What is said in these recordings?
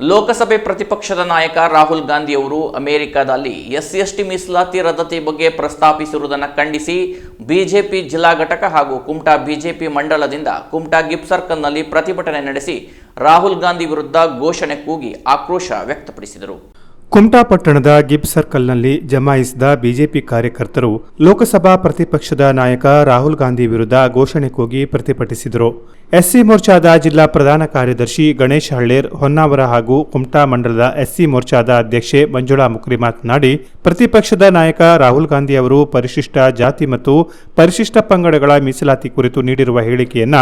ಲೋಕಸಭೆ ಪ್ರತಿಪಕ್ಷದ ನಾಯಕ ರಾಹುಲ್ ಗಾಂಧಿ ಅವರು ಅಮೆರಿಕದಲ್ಲಿ ಎಸ್ ಟಿ ಮೀಸಲಾತಿ ರದ್ದತಿ ಬಗ್ಗೆ ಪ್ರಸ್ತಾಪಿಸಿರುವುದನ್ನು ಖಂಡಿಸಿ ಬಿಜೆಪಿ ಜಿಲ್ಲಾ ಘಟಕ ಹಾಗೂ ಕುಮಟಾ ಬಿಜೆಪಿ ಮಂಡಲದಿಂದ ಕುಮಟಾ ಗಿಫ್ಟ್ ಸರ್ಕಲ್ನಲ್ಲಿ ಪ್ರತಿಭಟನೆ ನಡೆಸಿ ರಾಹುಲ್ ಗಾಂಧಿ ವಿರುದ್ಧ ಘೋಷಣೆ ಕೂಗಿ ಆಕ್ರೋಶ ವ್ಯಕ್ತಪಡಿಸಿದರು. ಕುಮಟಾ ಪಟ್ಟಣದ ಗಿಬ್ ಸರ್ಕಲ್ನಲ್ಲಿ ಜಮಾಯಿಸಿದ ಬಿಜೆಪಿ ಕಾರ್ಯಕರ್ತರು ಲೋಕಸಭಾ ಪ್ರತಿಪಕ್ಷದ ನಾಯಕ ರಾಹುಲ್ ಗಾಂಧಿ ವಿರುದ್ಧ ಘೋಷಣೆ ಕೂಗಿ ಪ್ರತಿಭಟಿಸಿದರು. ಎಸ್ಸಿ ಮೋರ್ಚಾದ ಜಿಲ್ಲಾ ಪ್ರಧಾನ ಕಾರ್ಯದರ್ಶಿ ಗಣೇಶ್ ಹಳ್ಳೇರ್, ಹೊನ್ನಾವರ ಹಾಗೂ ಕುಮಟಾ ಮಂಡಲದ ಎಸ್ಸಿ ಮೋರ್ಚಾದ ಅಧ್ಯಕ್ಷೆ ಮಂಜುಳಾ ಮುಕ್ರಿ ಮಾತನಾಡಿ, ಪ್ರತಿಪಕ್ಷದ ನಾಯಕ ರಾಹುಲ್ ಗಾಂಧಿ ಅವರು ಪರಿಶಿಷ್ಟ ಜಾತಿ ಮತ್ತು ಪರಿಶಿಷ್ಟ ಪಂಗಡಗಳ ಮೀಸಲಾತಿ ಕುರಿತು ನೀಡಿರುವ ಹೇಳಿಕೆಯನ್ನ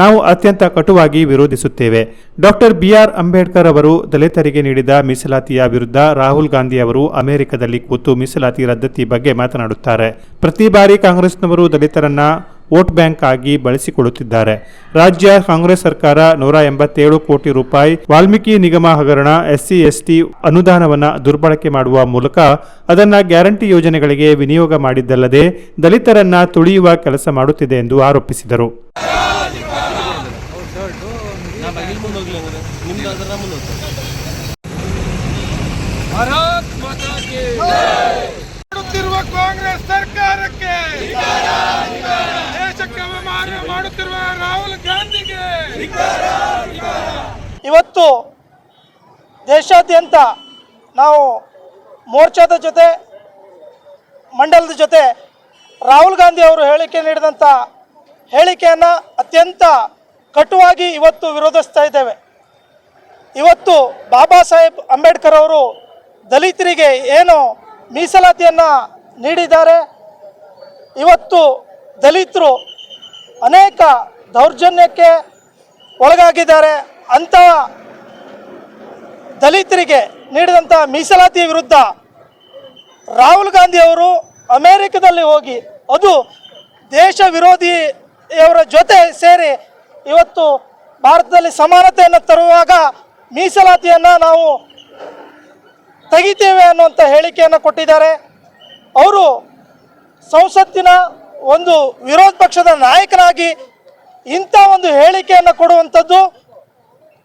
ನಾವು ಅತ್ಯಂತ ಕಟುವಾಗಿ ವಿರೋಧಿಸುತ್ತೇವೆ. ಡಾಕ್ಟರ್ ಬಿಆರ್ ಅಂಬೇಡ್ಕರ್ ಅವರು ದಲಿತರಿಗೆ ನೀಡಿದ ಮೀಸಲಾತಿಯ ವಿರುದ್ಧ ರಾಹುಲ್ ಗಾಂಧಿ ಅವರು ಅಮೆರಿಕದಲ್ಲಿ ಕೂತು ಮೀಸಲಾತಿ ರದ್ದತಿ ಬಗ್ಗೆ ಮಾತನಾಡುತ್ತಾರೆ. ಪ್ರತಿ ಬಾರಿ ಕಾಂಗ್ರೆಸ್ನವರು ದಲಿತರನ್ನ ವೋಟ್ ಬ್ಯಾಂಕ್ ಆಗಿ ಬಳಸಿಕೊಳ್ಳುತ್ತಿದ್ದಾರೆ. ರಾಜ್ಯ ಕಾಂಗ್ರೆಸ್ ಸರ್ಕಾರ ನೂರ ಎಂಬತ್ತೇಳು ಕೋಟಿ ರೂಪಾಯಿ ವಾಲ್ಮೀಕಿ ನಿಗಮ ಹಗರಣ, ಎಸ್ಸಿ, ಎಸ್ಟಿ ಅನುದಾನವನ್ನು ದುರ್ಬಳಕೆ ಮಾಡುವ ಮೂಲಕ ಅದನ್ನು ಗ್ಯಾರಂಟಿ ಯೋಜನೆಗಳಿಗೆ ವಿನಿಯೋಗ ಮಾಡಿದ್ದಲ್ಲದೆ ದಲಿತರನ್ನ ತುಳಿಯುವ ಕೆಲಸ ಮಾಡುತ್ತಿದೆ ಎಂದು ಆರೋಪಿಸಿದರು ಭಾರತ್ ಮಾತಾ ಕಿ ಮಾಡುತ್ತಿರುವ ಕಾಂಗ್ರೆಸ್ ಸರ್ಕಾರಕ್ಕೆ ದೇಶಕ್ಕೆ ಅವಮಾನ ಮಾಡುತ್ತಿರುವ ರಾಹುಲ್ ಗಾಂಧಿಗೆ. ಇವತ್ತು ದೇಶಾದ್ಯಂತ ನಾವು ಮೋರ್ಚಾದ ಜೊತೆ, ಮಂಡಲದ ಜೊತೆ ರಾಹುಲ್ ಗಾಂಧಿ ಅವರು ಹೇಳಿಕೆ ನೀಡಿದಂಥ ಹೇಳಿಕೆಯನ್ನು ಅತ್ಯಂತ ಕಟುವಾಗಿ ಇವತ್ತು ವಿರೋಧಿಸ್ತಾ ಇದ್ದೇವೆ. ಇವತ್ತು ಬಾಬಾ ಸಾಹೇಬ್ ಅಂಬೇಡ್ಕರ್ ಅವರು ದಲಿತರಿಗೆ ಏನು ಮೀಸಲಾತಿಯನ್ನು ನೀಡಿದ್ದಾರೆ. ಇವತ್ತು ದಲಿತರು ಅನೇಕ ದೌರ್ಜನ್ಯಕ್ಕೆ ಒಳಗಾಗಿದ್ದಾರೆ. ಅಂತ ದಲಿತರಿಗೆ ನೀಡಿದಂಥ ಮೀಸಲಾತಿ ವಿರುದ್ಧ ರಾಹುಲ್ ಗಾಂಧಿಯವರು ಅಮೇರಿಕದಲ್ಲಿ ಹೋಗಿ, ಅದು ದೇಶ ವಿರೋಧಿಯವರ ಜೊತೆ ಸೇರಿ ಇವತ್ತು ಭಾರತದಲ್ಲಿ ಸಮಾನತೆಯನ್ನು ತರುವಾಗ ಮೀಸಲಾತಿಯನ್ನು ನಾವು ತೆಗಿತೇವೆ ಅನ್ನುವಂಥ ಹೇಳಿಕೆಯನ್ನು ಕೊಟ್ಟಿದ್ದಾರೆ. ಅವರು ಸಂಸತ್ತಿನ ಒಂದು ವಿರೋಧ ಪಕ್ಷದ ನಾಯಕನಾಗಿ ಇಂಥ ಒಂದು ಹೇಳಿಕೆಯನ್ನು ಕೊಡುವಂಥದ್ದು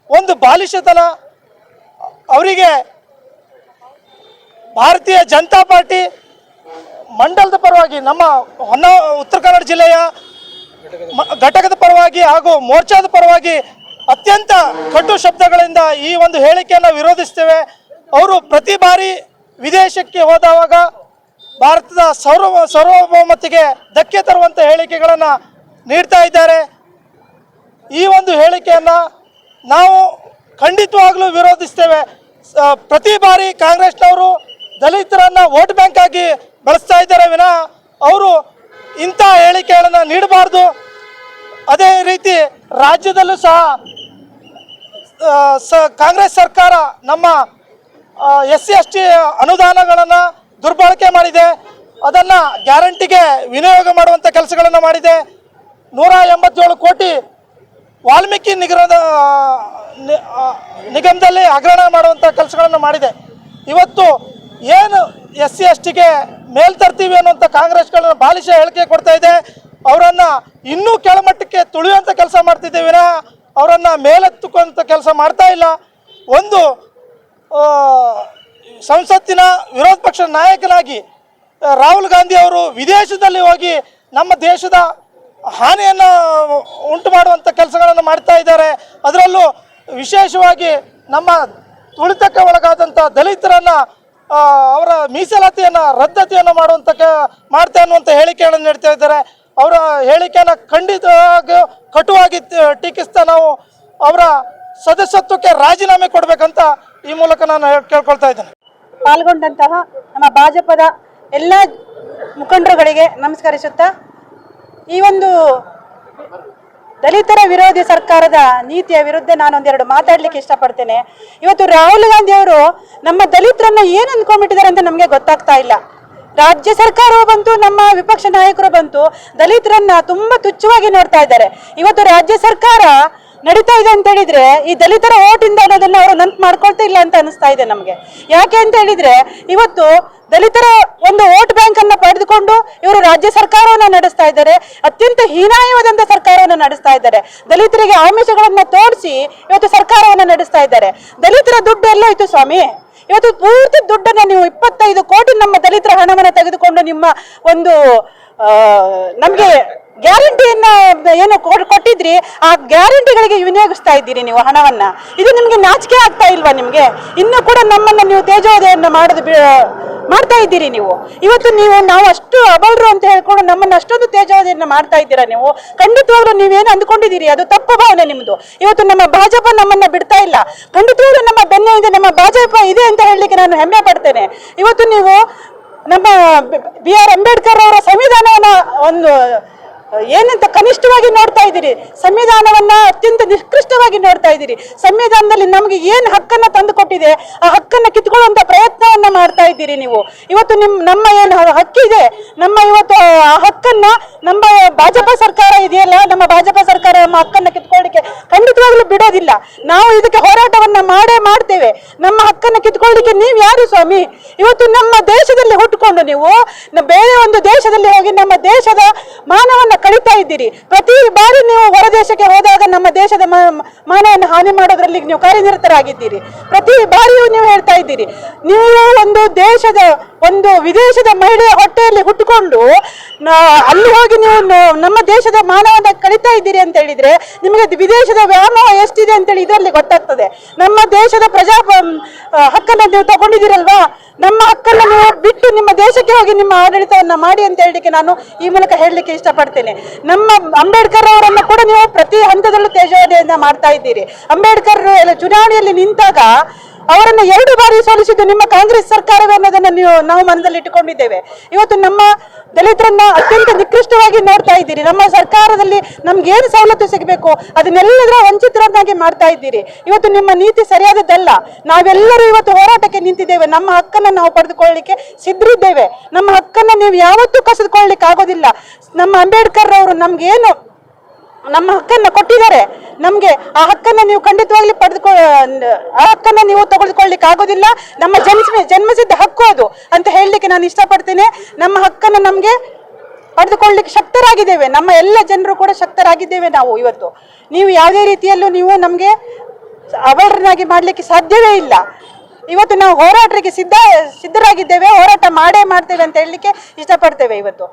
ಒಂದು ಬಾಲಿಶತನ. ಅವರಿಗೆ ಭಾರತೀಯ ಜನತಾ ಪಾರ್ಟಿ ಮಂಡಲದ ಪರವಾಗಿ ನಮ್ಮ ಹೊನ್ನ ಉತ್ತರ ಕನ್ನಡ ಜಿಲ್ಲೆಯ ಘಟಕದ ಪರವಾಗಿ ಹಾಗೂ ಮೋರ್ಚಾದ ಪರವಾಗಿ ಅತ್ಯಂತ ಕಟು ಶಬ್ದಗಳಿಂದ ಈ ಒಂದು ಹೇಳಿಕೆಯನ್ನು ವಿರೋಧಿಸ್ತೇವೆ. ಅವರು ಪ್ರತಿ ಬಾರಿ ವಿದೇಶಕ್ಕೆ ಹೋದವಾಗ ಭಾರತದ ಸಾರ್ವ ಸಾರ್ವಭೌಮತೆಗೆ ಧಕ್ಕೆ ತರುವಂಥ ಹೇಳಿಕೆಗಳನ್ನು ನೀಡ್ತಾ ಇದ್ದಾರೆ. ಈ ಒಂದು ಹೇಳಿಕೆಯನ್ನು ನಾವು ಖಂಡಿತವಾಗಲೂ ವಿರೋಧಿಸ್ತೇವೆ. ಪ್ರತಿ ಬಾರಿ ಕಾಂಗ್ರೆಸ್ನವರು ದಲಿತರನ್ನ ವೋಟ್ ಬ್ಯಾಂಕ್ ಆಗಿ ಬಳಸ್ತಾ ಇದ್ದಾರೆ ವಿನ ಅವರು ಇಂಥ ಹೇಳಿಕೆಗಳನ್ನು ನೀಡಬಾರ್ದು. ಅದೇ ರೀತಿ ರಾಜ್ಯದಲ್ಲೂ ಸಹ ಕಾಂಗ್ರೆಸ್ ಸರ್ಕಾರ ನಮ್ಮ ಎಸ್ ಸಿ ಎಸ್ ಟಿ ಅನುದಾನಗಳನ್ನು ದುರ್ಬಳಕೆ ಮಾಡಿದೆ. ಅದನ್ನು ಗ್ಯಾರಂಟಿಗೆ ವಿನಿಯೋಗ ಮಾಡುವಂಥ ಕೆಲಸಗಳನ್ನು ಮಾಡಿದೆ. ನೂರ ಎಂಬತ್ತೇಳು ಕೋಟಿ ವಾಲ್ಮೀಕಿ ನಿಗಮದ ನಿಗಮದಲ್ಲಿ ಹಗರಣ ಮಾಡುವಂಥ ಕೆಲಸಗಳನ್ನು ಮಾಡಿದೆ. ಇವತ್ತು ಏನು ಎಸ್ ಸಿ ಎಸ್ ಟಿಗೆ ಮೇಲ್ ತರ್ತೀವಿ ಅನ್ನುವಂಥ ಕಾಂಗ್ರೆಸ್ಗಳನ್ನ ಬಾಲಿಶ ಹೇಳಿಕೆ ಕೊಡ್ತಾ ಇದೆ. ಅವರನ್ನು ಇನ್ನೂ ಕೆಳಮಟ್ಟಕ್ಕೆ ತುಳಿಯುವಂಥ ಕೆಲಸ ಮಾಡ್ತಿದ್ದೇವೆ ವಿನಃ ಅವರನ್ನು ಮೇಲೆತ್ತುಕೊಂತ ಕೆಲಸ ಮಾಡ್ತಾ ಇಲ್ಲ. ಒಂದು ಸಂಸತ್ತಿನ ವಿರೋಧ ಪಕ್ಷದ ನಾಯಕನಾಗಿ ರಾಹುಲ್ ಗಾಂಧಿ ಅವರು ವಿದೇಶದಲ್ಲಿ ಹೋಗಿ ನಮ್ಮ ದೇಶದ ಹಾನಿಯನ್ನು ಉಂಟು ಮಾಡುವಂಥ ಕೆಲಸಗಳನ್ನು ಮಾಡ್ತಾ ಇದ್ದಾರೆ. ಅದರಲ್ಲೂ ವಿಶೇಷವಾಗಿ ನಮ್ಮ ತುಳಿತಕ್ಕೆ ಒಳಗಾದಂಥ ದಲಿತರನ್ನು ಅವರ ಮೀಸಲಾತಿಯನ್ನು, ರದ್ದತಿಯನ್ನು ಮಾಡುವಂಥ ಕ, ಮಾಡ್ತಾ ಅನ್ನುವಂಥ ಹೇಳಿಕೆಗಳನ್ನು ನೀಡ್ತಾ ಇದ್ದಾರೆ. ಅವರ ಹೇಳಿಕೆಯನ್ನು ಖಂಡಿತವಾಗಿ ಕಟುವಾಗಿ ಟೀಕಿಸ್ತಾ ನಾವು ಅವರ ಸದಸ್ಯತ್ವಕ್ಕೆ ರಾಜೀನಾಮೆ ಕೊಡಬೇಕಂತ ಈ ಮೂಲಕ ನಾನು ಕೇಳ್ಕೊಳ್ತಾ ಇದ್ದೇನೆ. ಪಾಲ್ಗೊಂಡಂತಹ ನಮ್ಮ ಭಾಜಪದ ಎಲ್ಲ ಮುಖಂಡರುಗಳಿಗೆ ನಮಸ್ಕರಿಸುತ್ತಾ, ಈ ಒಂದು ದಲಿತರ ವಿರೋಧಿ ಸರ್ಕಾರದ ನೀತಿಯ ವಿರುದ್ಧ ನಾನೊಂದೆರಡು ಮಾತಾಡ್ಲಿಕ್ಕೆ ಇಷ್ಟಪಡ್ತೇನೆ. ಇವತ್ತು ರಾಹುಲ್ ಗಾಂಧಿ ಅವರು ನಮ್ಮ ದಲಿತರನ್ನ ಏನು ಅಂದ್ಕೊಂಡ್ಬಿಟ್ಟಿದ್ದಾರೆ ಅಂತ ನಮಗೆ ಗೊತ್ತಾಗ್ತಾ ಇಲ್ಲ. ರಾಜ್ಯ ಸರ್ಕಾರವು ಬಂತು, ನಮ್ಮ ವಿಪಕ್ಷ ನಾಯಕರು ಬಂತು, ದಲಿತರನ್ನ ತುಂಬಾ ತುಚ್ಛವಾಗಿ ನೋಡ್ತಾ ಇದ್ದಾರೆ. ಇವತ್ತು ರಾಜ್ಯ ಸರ್ಕಾರ ನಡೀತಾ ಇದೆ ಅಂತ ಹೇಳಿದ್ರೆ ಈ ದಲಿತರ ಓಟಿಂದ ಅನ್ನೋದನ್ನ ಅವರು ನೆನಪು ಮಾಡ್ಕೊಳ್ತಾ ಇಲ್ಲ ಅಂತ ಅನಿಸ್ತಾ ಇದೆ ನಮಗೆ. ಯಾಕೆ ಅಂತ ಹೇಳಿದ್ರೆ ಇವತ್ತು ದಲಿತರ ಒಂದು ಓಟ್ ಬ್ಯಾಂಕ್ ಅನ್ನ ಪಡೆದುಕೊಂಡು ಇವರು ರಾಜ್ಯ ಸರ್ಕಾರವನ್ನ ನಡೆಸ್ತಾ ಇದ್ದಾರೆ, ಅತ್ಯಂತ ಹೀನಾಯವಾದಂತ ಸರ್ಕಾರವನ್ನ ನಡೆಸ್ತಾ ಇದ್ದಾರೆ. ದಲಿತರಿಗೆ ಆಮಿಷಗಳನ್ನ ತೋರಿಸಿ ಇವತ್ತು ಸರ್ಕಾರವನ್ನ ನಡೆಸ್ತಾ ಇದ್ದಾರೆ. ದಲಿತರ ದುಡ್ಡು ಎಲ್ಲ ಇತ್ತು ಸ್ವಾಮಿ. ಇವತ್ತು ಪೂರ್ತಿ ದುಡ್ಡನ್ನ ನೀವು ಇಪ್ಪತ್ತೈದು ಕೋಟಿ ನಮ್ಮ ದಲಿತರ ಹಣವನ್ನ ತೆಗೆದುಕೊಂಡು ನಿಮ್ಮ ಒಂದು ನಮಗೆ ನಮ್ಗೆ ಗ್ಯಾರಂಟಿಯನ್ನ ಏನು ಕೊಟ್ಟಿದ್ರಿ, ಆ ಗ್ಯಾರಂಟಿಗಳಿಗೆ ವಿನಿಯೋಗಿಸ್ತಾ ಇದ್ದೀರಿ ನೀವು ಹಣವನ್ನ. ಇದು ನಿಮ್ಗೆ ನಾಚಿಕೆ ಆಗ್ತಾ ಇಲ್ವಾ ನಿಮ್ಗೆ? ಇನ್ನು ಕೂಡ ನಮ್ಮನ್ನ ನೀವು ತೇಜೋದಯನ್ನು ಮಾಡೋದು ಮಾಡ್ತಾ ಇದ್ದೀರಿ ನೀವು. ಇವತ್ತು ನೀವು ನಾವು ಅಷ್ಟು ಅಬಲ್ರು ಅಂತ ಹೇಳ್ಕೊಂಡು ನಮ್ಮನ್ನ ಅಷ್ಟೊಂದು ತೇಜೋದಯನ್ನ ಮಾಡ್ತಾ ಇದ್ದೀರಾ ನೀವು? ಖಂಡಿತವಾಗ್ಲೂ ನೀವೇನು ಅಂದ್ಕೊಂಡಿದ್ದೀರಿ? ಅದು ತಪ್ಪು ಭಾವನೆ ನಿಮ್ದು. ಇವತ್ತು ನಮ್ಮ ಭಾಜಪ ನಮ್ಮನ್ನ ಬಿಡ್ತಾ ಇಲ್ಲ. ಖಂಡಿತವಾಗ್ಲೂ ನಮ್ಮ ಬೆನ್ನ ಇದೆ ನಮ್ಮ ಭಾಜಪ ಇದೆ ಅಂತ ಹೇಳಲಿಕ್ಕೆ ನಾನು ಹೆಮ್ಮೆ ಪಡ್ತೇನೆ. ಇವತ್ತು ನೀವು ನಮ್ಮ ಬಿ, ಆರ್ ಅಂಬೇಡ್ಕರ್ ಅವರ ಸಂವಿಧಾನವನ್ನ ಒಂದು ಏನಂತ ಕನಿಷ್ಠವಾಗಿ ನೋಡ್ತಾ ಇದ್ದೀರಿ? ಸಂವಿಧಾನವನ್ನ ಅತ್ಯಂತ ನಿಷ್ಕೃಷ್ಟವಾಗಿ ನೋಡ್ತಾ ಇದ್ದೀರಿ. ಸಂವಿಧಾನದಲ್ಲಿ ನಮಗೆ ಏನು ಹಕ್ಕನ್ನ ತಂದು ಕೊಟ್ಟಿದೆ ಆ ಹಕ್ಕನ್ನ ಕಿತ್ಕೊಳ್ಳುವಂತ ಪ್ರಯತ್ನವನ್ನ ಮಾಡ್ತಾ ಇದ್ದೀರಿ ನೀವು. ಇವತ್ತು ನಿಮ್, ನಮ್ಮ ಏನು ಹಕ್ಕಿದೆ, ನಮ್ಮ ಇವತ್ತು, ಆ ಹಕ್ಕನ್ನ ನಮ್ಮ ಭಾಜಪ ಸರ್ಕಾರ ಇದೆಯಲ್ಲ, ನಮ್ಮ ಭಾಜಪ ಸರ್ಕಾರ ನಮ್ಮ ಹಕ್ಕನ್ನ ಕಿತ್ಕೊಳ್ಳಿಕ್ಕೆ ಖಂಡಿತವಾಗ್ಲೂ ಬಿಡೋದಿಲ್ಲ. ನಾವು ಇದಕ್ಕೆ ಹೋರಾಟವನ್ನ ಮಾಡೇ ಮಾಡ್ತೇವೆ. ನಮ್ಮ ಹಕ್ಕನ್ನ ಕಿತ್ಕೊಳ್ಳಿಕ್ಕೆ ನೀವು ಯಾರು ಸ್ವಾಮಿ? ಇವತ್ತು ನಮ್ಮ ದೇಶದಲ್ಲಿ ಹುಟ್ಟುಕೊಂಡು ನೀವು ಬೇರೆ ಒಂದು ದೇಶದಲ್ಲಿ ಹೋಗಿ ನಮ್ಮ ದೇಶದ ಮಾನವನ್ನ ಕಳಿತಾ ಇದ್ದೀರಿ. ಪ್ರತಿ ಬಾರಿ ನೀವು ಹೊರದೇಶಕ್ಕೆ ಹೋದಾಗ ನಮ್ಮ ದೇಶದ ಮಾನವನ್ನು ಹಾನಿ ಮಾಡೋದ್ರಲ್ಲಿ ನೀವು ಕಾರ್ಯನಿರತರಾಗಿದ್ದೀರಿ. ಪ್ರತಿ ಬಾರಿಯೂ ನೀವು ಹೇಳ್ತಾ ಇದ್ದೀರಿ. ನೀವು ಒಂದು ದೇಶದ, ಒಂದು ವಿದೇಶದ ಮಹಿಳೆಯ ಹೊಟ್ಟೆಯಲ್ಲಿ ಹುಟ್ಟುಕೊಂಡು ಅಲ್ಲಿ ಹೋಗಿ ನೀವು ನಮ್ಮ ದೇಶದ ಮಾನವನ ಕಳೀತಾ ಇದ್ದೀರಿ ಅಂತ ಹೇಳಿದ್ರೆ ನಿಮಗೆ ವಿದೇಶದ ವ್ಯಾಮೋಹ ಎಷ್ಟಿದೆ ಅಂತೇಳಿ ಇದರಲ್ಲಿ ಗೊತ್ತಾಗ್ತದೆ. ನಮ್ಮ ದೇಶದ ಪ್ರಜಾ ಹಕ್ಕನ್ನು ನೀವು ತಗೊಂಡಿದ್ದೀರಲ್ವಾ? ನಮ್ಮ ಹಕ್ಕನ್ನ ನೀವು ನಿಮ್ಮ ದೇಶಕ್ಕೆ ಹೋಗಿ ನಿಮ್ಮ ಆಡಳಿತವನ್ನ ಮಾಡಿ ಅಂತ ಹೇಳಲಿಕ್ಕೆ ನಾನು ಈ ಮೂಲಕ ಹೇಳಲಿಕ್ಕೆ ಇಷ್ಟಪಡ್ತೇನೆ. ನಮ್ಮ ಅಂಬೇಡ್ಕರ್ ಅವರನ್ನು ಕೂಡ ನೀವು ಪ್ರತಿ ಹಂತದಲ್ಲೂ ತೇಜವಾದಿಯಿಂದ ಮಾಡ್ತಾ ಇದ್ದೀರಿ. ಅಂಬೇಡ್ಕರ್ ಎಲ್ಲ ಚುನಾವಣೆಯಲ್ಲಿ ನಿಂತಾಗ ಅವರನ್ನ ಎರಡು ಬಾರಿ ಸೋಲಿಸಿದ್ದು ನಿಮ್ಮ ಕಾಂಗ್ರೆಸ್ ಸರ್ಕಾರವೇ ಅನ್ನೋದನ್ನು ನೀವು, ನಾವು ಮನದಲ್ಲಿ ಇಟ್ಟುಕೊಂಡಿದ್ದೇವೆ. ಇವತ್ತು ನಮ್ಮ ದಲಿತರನ್ನ ಅತ್ಯಂತ ನಿಕೃಷ್ಟವಾಗಿ ನೋಡ್ತಾ ಇದ್ದೀರಿ. ನಮ್ಮ ಸರ್ಕಾರದಲ್ಲಿ ನಮ್ಗೆ ಏನು ಸವಲತ್ತು ಸಿಗಬೇಕು? ಅದನ್ನೆಲ್ಲದರ ವಂಚಿತರನ್ನಾಗಿ ಮಾಡ್ತಾ ಇದ್ದೀರಿ. ಇವತ್ತು ನಿಮ್ಮ ನೀತಿ ಸರಿಯಾದದ್ದಲ್ಲ. ನಾವೆಲ್ಲರೂ ಇವತ್ತು ಹೋರಾಟಕ್ಕೆ ನಿಂತಿದ್ದೇವೆ. ನಮ್ಮ ಹಕ್ಕನ್ನು ನಾವು ಪಡೆದುಕೊಳ್ಳಲಿಕ್ಕೆ ಸಿದ್ಧರಿದ್ದೇವೆ. ನಮ್ಮ ಹಕ್ಕನ್ನು ನೀವು ಯಾವತ್ತೂ ಕಸಿದುಕೊಳ್ಳಲಿಕ್ಕೆ ಆಗೋದಿಲ್ಲ ನಮ್ಮ ಅಂಬೇಡ್ಕರ್ ಅವರು ನಮ್ಗೇನು ನಮ್ಮ ಹಕ್ಕನ್ನು ಕೊಟ್ಟಿದ್ದಾರೆ. ನಮಗೆ ಆ ಹಕ್ಕನ್ನು ನೀವು ಖಂಡಿತವಾಗ್ಲಿ ಪಡೆದುಕೊ ಆ ಹಕ್ಕನ್ನು ನೀವು ತಗೊಳ್ಕೊಳ್ಳಿಕ್ಕೆ ಆಗೋದಿಲ್ಲ. ನಮ್ಮ ಜನ್ಮ ಜನ್ಮಸಿದ್ಧ ಹಕ್ಕು ಅದು ಅಂತ ಹೇಳಲಿಕ್ಕೆ ನಾನು ಇಷ್ಟಪಡ್ತೇನೆ. ನಮ್ಮ ಹಕ್ಕನ್ನು ನಮಗೆ ಪಡೆದುಕೊಳ್ಳಿಕ್ಕೆ ಶಕ್ತರಾಗಿದ್ದೇವೆ. ನಮ್ಮ ಎಲ್ಲ ಜನರು ಕೂಡ ಶಕ್ತರಾಗಿದ್ದೇವೆ ನಾವು ಇವತ್ತು. ನೀವು ಯಾವುದೇ ರೀತಿಯಲ್ಲೂ ನೀವು ನಮಗೆ ಅವರನ್ನಾಗಿ ಮಾಡಲಿಕ್ಕೆ ಸಾಧ್ಯವೇ ಇಲ್ಲ. ಇವತ್ತು ನಾವು ಹೋರಾಟಕ್ಕೆ ಸಿದ್ಧ, ಸಿದ್ಧರಾಗಿದ್ದೇವೆ, ಹೋರಾಟ ಮಾಡೇ ಮಾಡ್ತೇವೆ ಅಂತ ಹೇಳಲಿಕ್ಕೆ ಇಷ್ಟಪಡ್ತೇವೆ ಇವತ್ತು.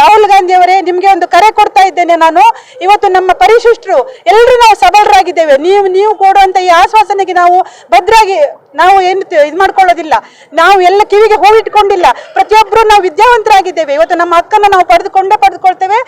ರಾಹುಲ್ ಗಾಂಧಿ ಅವರೇ ನಿಮಗೆ ಒಂದು ಕರೆ ಕೊಡ್ತಾ ಇದ್ದೇನೆ ನಾನು. ಇವತ್ತು ನಮ್ಮ ಪರಿಶಿಷ್ಟರು ಎಲ್ಲರೂ ನಾವು ಸಬಲರಾಗಿದ್ದೇವೆ. ನೀವು ನೀವು ಕೊಡುವಂತ ಈ ಆಶ್ವಾಸನೆಗೆ ನಾವು ಭದ್ರಾಗಿ, ನಾವು ಏನು ಇದು ಮಾಡ್ಕೊಳ್ಳೋದಿಲ್ಲ. ನಾವು ಎಲ್ಲ ಕಿವಿಗೆ ಹೋಗಿಟ್ಕೊಂಡಿಲ್ಲ ಪ್ರತಿಯೊಬ್ಬರು ನಾವು ವಿದ್ಯಾವಂತರಾಗಿದ್ದೇವೆ. ಇವತ್ತು ನಮ್ಮ ಹಕ್ಕನ್ನು ನಾವು ಪಡೆದುಕೊಂಡೇ ಪಡೆದುಕೊಳ್ತೇವೆ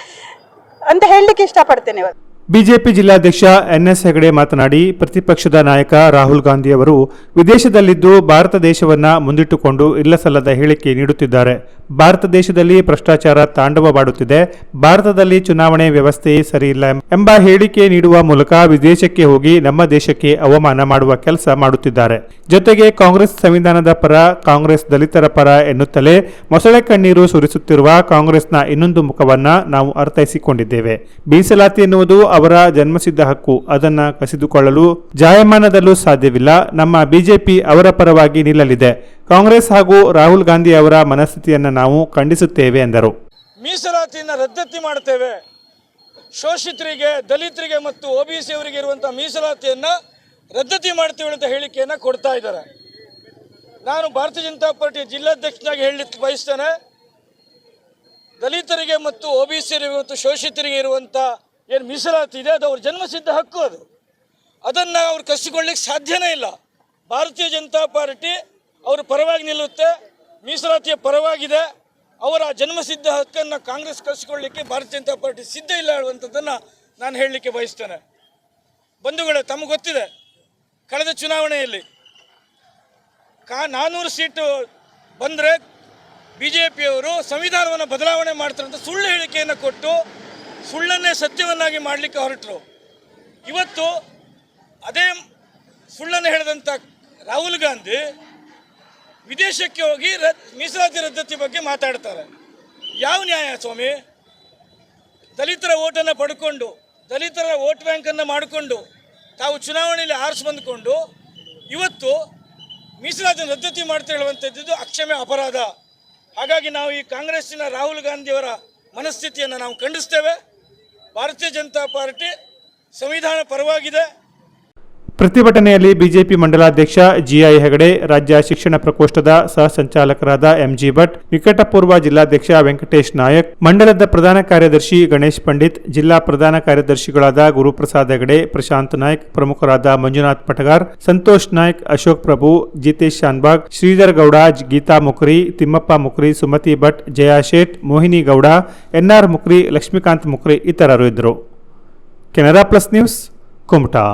ಅಂತ ಹೇಳಲಿಕ್ಕೆ ಇಷ್ಟಪಡ್ತೇನೆ ಇವತ್ತು. ಬಿಜೆಪಿ ಜಿಲ್ಲಾಧ್ಯಕ್ಷ ಎನ್ಎಸ್ ಹೆಗಡೆ ಮಾತನಾಡಿ, ಪ್ರತಿಪಕ್ಷದ ನಾಯಕ ರಾಹುಲ್ ಗಾಂಧಿ ಅವರು ವಿದೇಶದಲ್ಲಿದ್ದು ಭಾರತ ದೇಶವನ್ನ ಮುಂದಿಟ್ಟುಕೊಂಡು ಇಲ್ಲಸಲ್ಲದ ಹೇಳಿಕೆ ನೀಡುತ್ತಿದ್ದಾರೆ. ಭಾರತ ದೇಶದಲ್ಲಿ ಭ್ರಷ್ಟಾಚಾರ ತಾಂಡವವಾಡುತ್ತಿದೆ. ಭಾರತದಲ್ಲಿ ಚುನಾವಣೆ ವ್ಯವಸ್ಥೆ ಸರಿಯಿಲ್ಲ ಎಂಬ ಹೇಳಿಕೆ ನೀಡುವ ಮೂಲಕ ವಿದೇಶಕ್ಕೆ ಹೋಗಿ ನಮ್ಮ ದೇಶಕ್ಕೆ ಅವಮಾನ ಮಾಡುವ ಕೆಲಸ ಮಾಡುತ್ತಿದ್ದಾರೆ. ಜೊತೆಗೆ ಕಾಂಗ್ರೆಸ್ ಸಂವಿಧಾನದ ಪರ, ಕಾಂಗ್ರೆಸ್ ದಲಿತರ ಪರ ಎನ್ನುತ್ತಲೇ ಮೊಸಳೆ ಕಣ್ಣೀರು ಸುರಿಸುತ್ತಿರುವ ಕಾಂಗ್ರೆಸ್ನ ಇನ್ನೊಂದು ಮುಖವನ್ನ ನಾವು ಅರ್ಥೈಸಿಕೊಂಡಿದ್ದೇವೆ. ಮೀಸಲಾತಿ ಎನ್ನುವುದು ಅವರ ಜನ್ಮಸಿದ್ಧ ಹಕ್ಕು ಅದನ್ನ ಕಸಿದುಕೊಳ್ಳಲು ಜಾಯಮಾನದಲ್ಲೂ ಸಾಧ್ಯವಿಲ್ಲ. ನಮ್ಮ ಬಿಜೆಪಿ ಅವರ ಪರವಾಗಿ ನಿಲ್ಲಲಿದೆ. ಕಾಂಗ್ರೆಸ್ ಹಾಗೂ ರಾಹುಲ್ ಗಾಂಧಿ ಅವರ ಮನಸ್ಥಿತಿಯನ್ನು ನಾವು ಖಂಡಿಸುತ್ತೇವೆ ಎಂದರು. ಮೀಸಲಾತಿಯನ್ನು ರದ್ದತಿ ಮಾಡುತ್ತೇವೆ ಶೋಷಿತರಿಗೆ, ದಲಿತರಿಗೆ ಮತ್ತು ಒ ಬಿ ಸಿ ಅವರಿಗೆ ಇರುವಂಥ ಮೀಸಲಾತಿಯನ್ನು ರದ್ದತಿ ಮಾಡ್ತೀವಿ ಅಂತ ಹೇಳಿಕೆಯನ್ನು ಕೊಡ್ತಾ ಇದ್ದಾರೆ. ನಾನು ಭಾರತೀಯ ಜನತಾ ಪಾರ್ಟಿ ಜಿಲ್ಲಾಧ್ಯಕ್ಷನಾಗಿ ಹೇಳಲಿಕ್ಕೆ ಬಯಸ್ತೇನೆ. ದಲಿತರಿಗೆ ಮತ್ತು ಒ ಬಿ ಮತ್ತು ಶೋಷಿತರಿಗೆ ಇರುವಂಥ ಏನು ಮೀಸಲಾತಿ ಇದೆ ಅದು ಅವ್ರ ಜನ್ಮಸಿದ್ಧ ಹಕ್ಕು ಅದು. ಅದನ್ನು ಅವ್ರು ಕಸಿಕೊಳ್ಳಿಕ್ಕೆ ಸಾಧ್ಯನೇ ಇಲ್ಲ. ಭಾರತೀಯ ಜನತಾ ಪಾರ್ಟಿ ಅವ್ರ ಪರವಾಗಿ ನಿಲ್ಲುತ್ತೆ, ಮೀಸಲಾತಿಯ ಪರವಾಗಿದೆ. ಅವರ ಜನ್ಮಸಿದ್ಧ ಹಕ್ಕನ್ನು ಕಾಂಗ್ರೆಸ್ ಕಸಿಕೊಳ್ಳಿಕ್ಕೆ ಭಾರತೀಯ ಜನತಾ ಪಾರ್ಟಿ ಸಿದ್ಧ ಇಲ್ಲ ಹೇಳುವಂಥದ್ದನ್ನು ನಾನು ಹೇಳಲಿಕ್ಕೆ ಬಯಸ್ತೇನೆ. ಬಂಧುಗಳೇ, ತಮಗೆ ಗೊತ್ತಿದೆ, ಕಳೆದ ಚುನಾವಣೆಯಲ್ಲಿ ಕಾ ನಾನ್ನೂರು ಸೀಟು ಬಂದರೆ ಬಿ ಜೆ ಪಿಯವರು ಸಂವಿಧಾನವನ್ನು ಬದಲಾವಣೆ ಮಾಡ್ತಾರೆ ಸುಳ್ಳು ಹೇಳಿಕೆಯನ್ನು ಕೊಟ್ಟು ಸುಳ್ಳನ್ನೇ ಸತ್ಯವನ್ನಾಗಿ ಮಾಡಲಿಕ್ಕೆ ಹೊರಟರು. ಇವತ್ತು ಅದೇ ಸುಳ್ಳನ್ನು ಹೇಳಿದಂಥ ರಾಹುಲ್ ಗಾಂಧಿ ವಿದೇಶಕ್ಕೆ ಹೋಗಿ ರದ್, ಮೀಸಲಾತಿ ರದ್ದತಿ ಬಗ್ಗೆ ಮಾತಾಡ್ತಾರೆ. ಯಾವ ನ್ಯಾಯ ಸ್ವಾಮಿ? ದಲಿತರ ಓಟನ್ನು ಪಡ್ಕೊಂಡು, ದಲಿತರ ವೋಟ್ ಬ್ಯಾಂಕನ್ನು ಮಾಡಿಕೊಂಡು, ತಾವು ಚುನಾವಣೆಯಲ್ಲಿ ಆರಿಸಿ ಬಂದುಕೊಂಡು, ಇವತ್ತು ಮೀಸಲಾತಿ ರದ್ದತಿ ಮಾಡ್ತಾ ಹೇಳುವಂಥದ್ದು ಅಕ್ಷಮ್ಯ ಅಪರಾಧ. ಹಾಗಾಗಿ ನಾವು ಈ ಕಾಂಗ್ರೆಸ್ಸಿನ ರಾಹುಲ್ ಗಾಂಧಿಯವರ ಮನಸ್ಥಿತಿಯನ್ನು ನಾವು ಖಂಡಿಸ್ತೇವೆ. ಭಾರತೀಯ ಜನತಾ ಪಾರ್ಟಿ ಸಂವಿಧಾನ ಪರವಾಗಿದೆ. ಪ್ರತಿಭಟನೆಯಲ್ಲಿ ಬಿಜೆಪಿ ಮಂಡಲಾಧ್ಯಕ್ಷ ಜಿಐ ಹೆಗಡೆ, ರಾಜ್ಯ ಶಿಕ್ಷಣ ಪ್ರಕೋಷ್ಠದ ಸಹ ಸಂಚಾಲಕರಾದ ಎಂಜಿ ಭಟ್ ನಿಕಟಪೂರ್ವ ಜಿಲ್ಲಾಧ್ಯಕ್ಷ ವೆಂಕಟೇಶ್ ನಾಯಕ್, ಮಂಡಲದ ಪ್ರಧಾನ ಕಾರ್ಯದರ್ಶಿ ಗಣೇಶ್ ಪಂಡಿತ್, ಜಿಲ್ಲಾ ಪ್ರಧಾನ ಕಾರ್ಯದರ್ಶಿಗಳಾದ ಗುರುಪ್ರಸಾದ್ ಹೆಗಡೆ, ಪ್ರಶಾಂತ್ ನಾಯ್ಕ್, ಪ್ರಮುಖರಾದ ಮಂಜುನಾಥ್ ಪಟಗಾರ್, ಸಂತೋಷ್ ನಾಯ್ಕ್, ಅಶೋಕ್ ಪ್ರಭು, ಜಿತೇಶ್ ಶಾನ್ಬಾಗ್, ಶ್ರೀಧರ್ ಗೌಡ, ಗೀತಾ ಮುಕ್ರಿ ತಿಮ್ಮಪ್ಪ ಮುಕ್ರಿ ಸುಮತಿ ಭಟ್, ಜಯಾ ಶೇಟ್, ಮೋಹಿನಿ ಗೌಡ ಎನ್ಆರ್ ಮುಕ್ರಿ ಲಕ್ಷ್ಮೀಕಾಂತ್ ಮುಕ್ರಿ ಇತರರು ಇದ್ದರು. Canara plus news, Kumta.